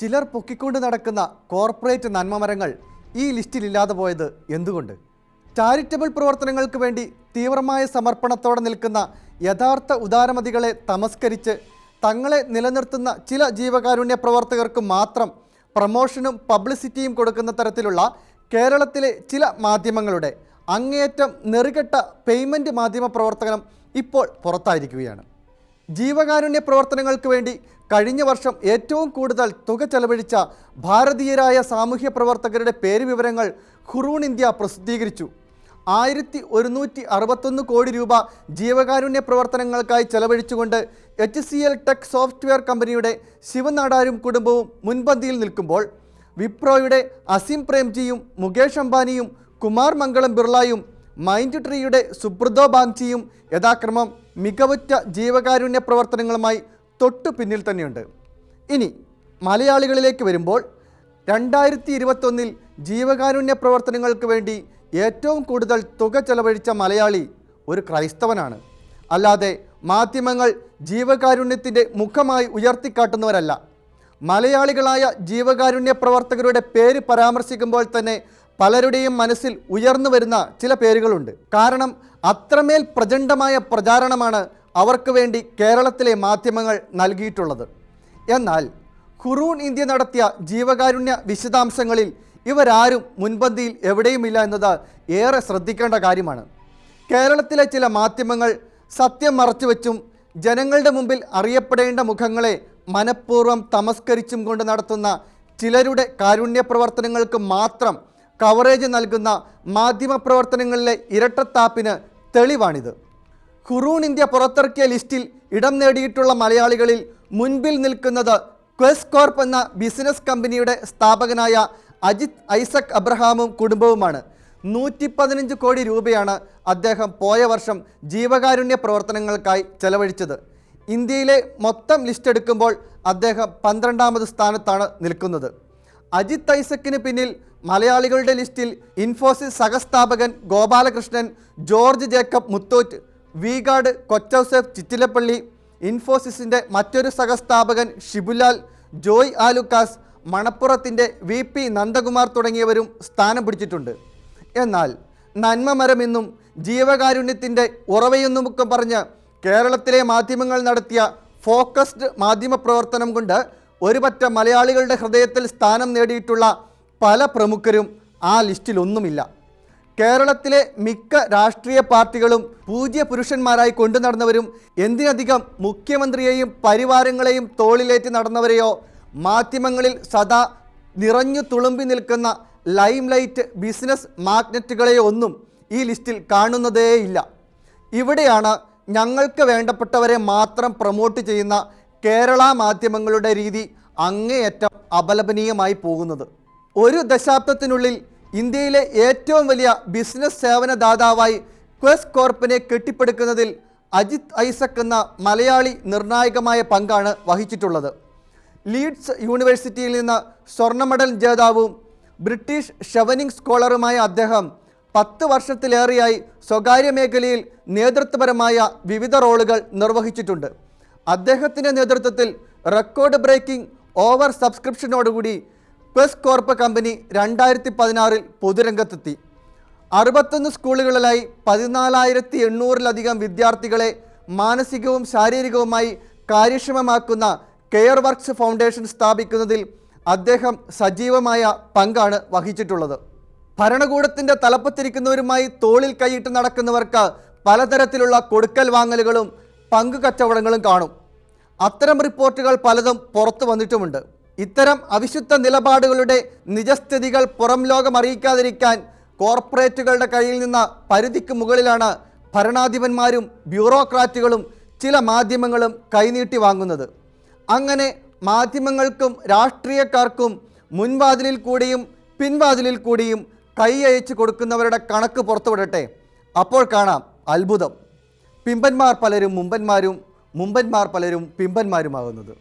ചിലർ പൊക്കിക്കൊണ്ട് നടക്കുന്ന കോർപ്പറേറ്റ് നന്മമരങ്ങൾ ഈ ലിസ്റ്റിലില്ലാതെ പോയത് എന്തുകൊണ്ട്? ചാരിറ്റബിൾ പ്രവർത്തനങ്ങൾക്ക് വേണ്ടി തീവ്രമായ സമർപ്പണത്തോടെ നിൽക്കുന്ന യഥാർത്ഥ ഉദാരമതികളെ തമസ്കരിച്ച് തങ്ങളെ നിലനിർത്തുന്ന ചില ജീവകാരുണ്യ പ്രവർത്തകർക്ക് മാത്രം പ്രമോഷനും പബ്ലിസിറ്റിയും കൊടുക്കുന്ന തരത്തിലുള്ള കേരളത്തിലെ ചില മാധ്യമങ്ങളുടെ അങ്ങേയറ്റം നെറുകെട്ട പേയ്മെന്റ് മാധ്യമ പ്രവർത്തനം ഇപ്പോൾ പുറത്തായിരിക്കുകയാണ്. ജീവകാരുണ്യ പ്രവർത്തനങ്ങൾക്ക് വേണ്ടി കഴിഞ്ഞ വർഷം ഏറ്റവും കൂടുതൽ തുക ചെലവഴിച്ച ഭാരതീയരായ സാമൂഹ്യ പ്രവർത്തകരുടെ പേര് വിവരങ്ങൾ ഹുറൂൺ ഇന്ത്യ പ്രസിദ്ധീകരിച്ചു. ആയിരത്തി ഒരുന്നൂറ്റി അറുപത്തൊന്ന് കോടി രൂപ ജീവകാരുണ്യ പ്രവർത്തനങ്ങൾക്കായി ചെലവഴിച്ചുകൊണ്ട് H C L tech software കമ്പനിയുടെ ശിവനാടാരും കുടുംബവും മുൻപന്തിയിൽ നിൽക്കുമ്പോൾ വിപ്രോയുടെ അസീം പ്രേംജിയും മുകേഷ് അംബാനിയും കുമാർ മംഗളം ബിർളയും മൈൻഡ് ട്രീയുടെ സുബ്രതോ ബാങ്ചിയും യഥാക്രമം മികവുറ്റ ജീവകാരുണ്യ പ്രവർത്തനങ്ങളുമായി തൊട്ടു പിന്നിൽ തന്നെയുണ്ട്. ഇനി മലയാളികളിലേക്ക് വരുമ്പോൾ രണ്ടായിരത്തി ഇരുപത്തൊന്നിൽ ജീവകാരുണ്യ പ്രവർത്തനങ്ങൾക്ക് വേണ്ടി ഏറ്റവും കൂടുതൽ തുക ചെലവഴിച്ച മലയാളി ഒരു ക്രൈസ്തവനാണ്. അല്ലാതെ മാധ്യമങ്ങൾ ജീവകാരുണ്യത്തിന്റെ മുഖമായി ഉയർത്തിക്കാട്ടുന്നവരല്ല. മലയാളികളായ ജീവകാരുണ്യ പ്രവർത്തകരുടെ പേര് പരാമർശിക്കുമ്പോൾ തന്നെ പലരുടെയും മനസ്സിൽ ഉയർന്നു വരുന്ന ചില പേരുകളുണ്ട്. കാരണം അത്രമേൽ പ്രചണ്ഡമായ പ്രചാരണമാണ് അവർക്ക് വേണ്ടി കേരളത്തിലെ മാധ്യമങ്ങൾ നൽകിയിട്ടുള്ളത്. എന്നാൽ ഖുറൂൺ ഇന്ത്യ നടത്തിയ ജീവകാരുണ്യ വിശദാംശങ്ങളിൽ ഇവരാരും മുൻപന്തിയിൽ എവിടെയുമില്ല എന്നത് ഏറെ ശ്രദ്ധിക്കേണ്ട കാര്യമാണ്. കേരളത്തിലെ ചില മാധ്യമങ്ങൾ സത്യം മറച്ചുവെച്ചും ജനങ്ങളുടെ മുമ്പിൽ അറിയപ്പെടേണ്ട മുഖങ്ങളെ മനഃപൂർവം തമസ്കരിച്ചും കൊണ്ട് നടത്തുന്ന ചിലരുടെ കാരുണ്യ പ്രവർത്തനങ്ങൾക്ക് മാത്രം കവറേജ് നൽകുന്ന മാധ്യമ പ്രവർത്തനങ്ങളിലെ ഇരട്ടത്താപ്പിന് തെളിവാണിത്. ഹുറൂൺ ഇന്ത്യ പുറത്തിറക്കിയ ലിസ്റ്റിൽ ഇടം നേടിയിട്ടുള്ള മലയാളികളിൽ മുൻപിൽ നിൽക്കുന്നത് ക്വസ് കോർപ്പ് എന്ന ബിസിനസ് കമ്പനിയുടെ സ്ഥാപകനായ അജിത് ഐസക് അബ്രഹാമും കുടുംബവുമാണ്. നൂറ്റി പതിനഞ്ച് കോടി രൂപയാണ് അദ്ദേഹം പോയ വർഷം ജീവകാരുണ്യ പ്രവർത്തനങ്ങൾക്കായി ചെലവഴിച്ചത്. ഇന്ത്യയിലെ മൊത്തം ലിസ്റ്റ് എടുക്കുമ്പോൾ അദ്ദേഹം പന്ത്രണ്ടാമത് സ്ഥാനത്താണ് നിൽക്കുന്നത്. അജിത് ഐസക്കിന് പിന്നിൽ മലയാളികളുടെ ലിസ്റ്റിൽ ഇൻഫോസിസ് സഹസ്ഥാപകൻ ഗോപാലകൃഷ്ണൻ ജോർജ് ജേക്കബ് മുത്തോറ്റ് വീഗാട് കൊച്ചൗസേഫ് ചിറ്റിലപ്പള്ളി ഇൻഫോസിസിന്റെ മറ്റൊരു സഹസ്ഥാപകൻ ഷിബുലാൽ ജോയ് ആലുക്കാസ് മണപ്പുറത്തിന്റെ വി പി നന്ദകുമാർ തുടങ്ങിയവരും സ്ഥാനം പിടിച്ചിട്ടുണ്ട്. എന്നാൽ നന്മമരമെന്നും ജീവകാരുണ്യത്തിന്റെ ഉറവയെന്നുമൊക്കെ പറഞ്ഞ് കേരളത്തിലെ മാധ്യമങ്ങൾ നടത്തിയ ഫോക്കസ്ഡ് മാധ്യമ പ്രവർത്തനം കൊണ്ട് ഒരുപറ്റ മലയാളികളുടെ ഹൃദയത്തിൽ സ്ഥാനം നേടിയിട്ടുള്ള പല പ്രമുഖരും ആ ലിസ്റ്റിലൊന്നുമില്ല. കേരളത്തിലെ മിക്ക രാഷ്ട്രീയ പാർട്ടികളും പൂജ്യ പുരുഷന്മാരായി കൊണ്ടു നടന്നവരും എന്തിനധികം മുഖ്യമന്ത്രിയെയും പരിവാരങ്ങളെയും തോളിലേറ്റി നടന്നവരെയോ മാധ്യമങ്ങളിൽ സദാ നിറഞ്ഞു തുളുമ്പി നിൽക്കുന്ന ലൈം ലൈറ്റ് ബിസിനസ് മാഗ്നറ്റുകളെയോ ഒന്നും ഈ ലിസ്റ്റിൽ കാണുന്നതേയില്ല. ഇവിടെയാണ് ഞങ്ങൾക്ക് വേണ്ടപ്പെട്ടവരെ മാത്രം പ്രൊമോട്ട് ചെയ്യുന്ന കേരള മാധ്യമങ്ങളുടെ രീതി അങ്ങേയറ്റം അപലപനീയമായി പോകുന്നത്. ഒരു ദശാബ്ദത്തിനുള്ളിൽ ഇന്ത്യയിലെ ഏറ്റവും വലിയ ബിസിനസ് സേവന ദാതാവായി ക്വസ് കോർപ്പിനെ കെട്ടിപ്പടുക്കുന്നതിൽ അജിത് ഐസക് എന്ന മലയാളി നിർണായകമായ പങ്കാണ് വഹിച്ചിട്ടുള്ളത്. ലീഡ്സ് യൂണിവേഴ്സിറ്റിയിൽ നിന്ന് സ്വർണ മെഡൽ ജേതാവും ബ്രിട്ടീഷ് ഷെവനിങ് സ്കോളറുമായ അദ്ദേഹം പത്ത് വർഷത്തിലേറെയായി സ്വകാര്യ മേഖലയിൽ നേതൃത്വപരമായ വിവിധ റോളുകൾ നിർവഹിച്ചിട്ടുണ്ട്. അദ്ദേഹത്തിന്റെ നേതൃത്വത്തിൽ റെക്കോർഡ് ബ്രേക്കിംഗ് ഓവർ സബ്സ്ക്രിപ്ഷനോടുകൂടി ക്വസ് കോർപ്പ് കമ്പനി രണ്ടായിരത്തി പതിനാറിൽ പൊതുരംഗത്തെത്തി. അറുപത്തൊന്ന് സ്കൂളുകളിലായി പതിനാലായിരത്തി എണ്ണൂറിലധികം വിദ്യാർത്ഥികളെ മാനസികവും ശാരീരികവുമായി കാര്യക്ഷമമാക്കുന്ന കെയർ വർക്ക്സ് ഫൗണ്ടേഷൻ സ്ഥാപിക്കുന്നതിൽ അദ്ദേഹം സജീവമായ പങ്കാണ് വഹിച്ചിട്ടുള്ളത്. ഭരണകൂടത്തിന്റെ തലപ്പത്തിരിക്കുന്നവരുമായി തോളിൽ കൈയിട്ട് നടക്കുന്നവർക്ക് പലതരത്തിലുള്ള കൊടുക്കൽ വാങ്ങലുകളും പങ്കു കച്ചവടങ്ങളും കാണും. അത്തരം റിപ്പോർട്ടുകൾ പലതും പുറത്തു വന്നിട്ടുമുണ്ട്. ഇത്തരം അവിശുദ്ധ നിലപാടുകളുടെ നിജസ്ഥിതികൾ പുറം ലോകം അറിയിക്കാതിരിക്കാൻ കോർപ്പറേറ്റുകളുടെ കയ്യിൽ നിന്ന് പരിധിക്ക് മുകളിലാണ് ഭരണാധിപന്മാരും ബ്യൂറോക്രാറ്റുകളും ചില മാധ്യമങ്ങളും കൈനീട്ടി വാങ്ങുന്നത്. അങ്ങനെ മാധ്യമങ്ങൾക്കും രാഷ്ട്രീയക്കാർക്കും മുൻവാതിലിൽ കൂടിയും പിൻവാതിലിൽ കൂടിയും കൈ കൊടുക്കുന്നവരുടെ കണക്ക് പുറത്തുവിടട്ടെ. അപ്പോൾ കാണാം അത്ഭുതം. പിമ്പന്മാർ പലരും മുമ്പന്മാരും മുമ്പന്മാർ പലരും പിമ്പന്മാരുമാകുന്നത്.